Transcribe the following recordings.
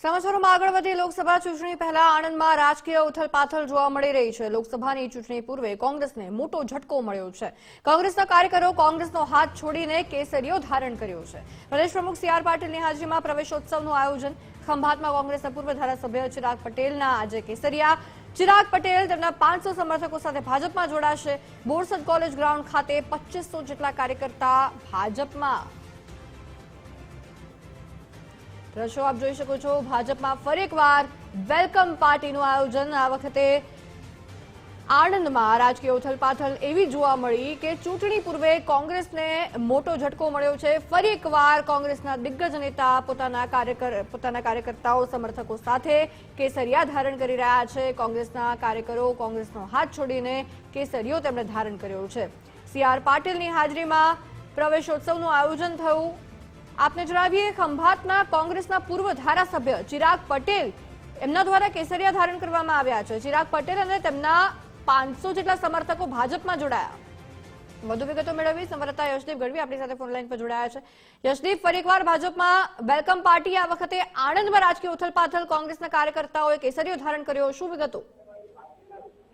સમાચારોમાં આગળ વધી લોકસભા ચૂંટણી પહેલા આણંદમાં રાજકીય ઉથલપાથલ જોવા મળી રહી છે. લોકસભાની ચૂંટણી પૂર્વે કોંગ્રેસને મોટો ઝટકો મળ્યો છે. કોંગ્રેસના કાર્યકરો કોંગ્રેસનો હાથ છોડીને કેસરીઓ ધારણ કર્યો છે. પ્રદેશ પ્રમુખ સી આર પાટીલની હાજરીમાં પ્રવેશોત્સવનું આયોજન. ખંભાતમાં કોંગ્રેસના પૂર્વ ધારાસભ્ય ચિરાગ પટેલના આજે કેસરિયા. ચિરાગ પટેલ તેમના પાંચસો સમર્થકો સાથે ભાજપમાં જોડાશે. બોરસદ કોલેજ ગ્રાઉન્ડ ખાતે પચીસો જેટલા કાર્યકર્તા ભાજપમાં. દ્રશ્યો આપ જોઈ શકો છો, ભાજપમાં ફરી એકવાર વેલકમ પાર્ટીનું આયોજન. આ વખતે આણંદમાં રાજકીય ઉથલપાથલ એવી જોવા મળી કે ચૂંટણી પૂર્વે કોંગ્રેસને મોટો ઝટકો મળ્યો છે. ફરી એકવાર કોંગ્રેસના દિગ્ગજ નેતા પોતાના કાર્યકર, પોતાના કાર્યકર્તાઓ, સમર્થકો સાથે કેસરિયા ધારણ કરી રહ્યા છે. કોંગ્રેસના કાર્યકરો કોંગ્રેસનો હાથ છોડીને કેસરીઓ તેમણે ધારણ કર્યો છે. સી આર પાટીલની હાજરીમાં પ્રવેશોત્સવનું આયોજન થયું. આપને જણાવીએ, ખંભાતના કોંગ્રેસના પૂર્વ ધારાસભ્ય ચિરાગ પટેલ એમના દ્વારા કેસરિયા ધારણ કરવામાં આવ્યા છે. ચિરાગ પટેલ અને તેમના પાંચસો જેટલા સમર્થકો ભાજપમાં જોડાયા. વધુ વિગતો મેળવી સંવાદદાતા યશદીપ ગઢવી આપણી સાથે ફોનલાઈન પર જોડાયા છે. યશદીપ, ફરી એકવાર ભાજપમાં વેલકમ પાર્ટી આ વખતે આણંદમાં રાજકીય ઉથલપાથલ કોંગ્રેસના કાર્યકર્તાઓએ કેસરીઓ ધારણ કર્યો. શું વિગતો?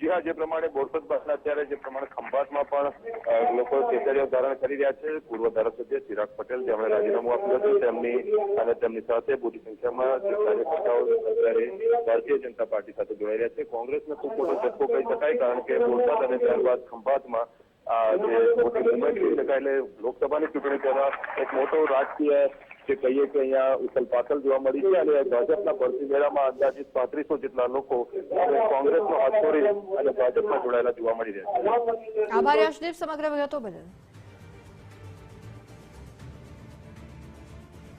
જી હા જે પ્રમાણે બોરસદ બસના અત્યારે જે પ્રમાણે ખંભાતમાં પણ લોકો ચેતરીઓ ધારણ કરી રહ્યા છે. પૂર્વ ધારાસભ્ય ચિરાગ પટેલ જેમણે રાજીનામું આપ્યું હતું. તેમની અને તેમની સાથે મોટી સંખ્યામાં કાર્યકર્તાઓ અત્યારે ભારતીય જનતા પાર્ટી સાથે જોડાઈ રહ્યા છે. કોંગ્રેસનો ખૂબ મોટો ઝટકો કહી શકાય, કારણ કે બોરસદ અને ત્યારબાદ ખંભાતમાં એટલે લોકસભાની ચૂંટણી પહેલા એક મોટો રાજકીય જે કહીએ કે અહીંયા ઉથલ પાથલ જોવા મળી છે અને ભાજપના ભરતી મેળામાં અંદાજિત પાંત્રીસો જેટલા લોકો કોંગ્રેસનો હાથ છોડી અને ભાજપમાં જોડાયેલા જોવા મળી રહ્યા છે. આભાર સમગ્ર વિગતો બદલ.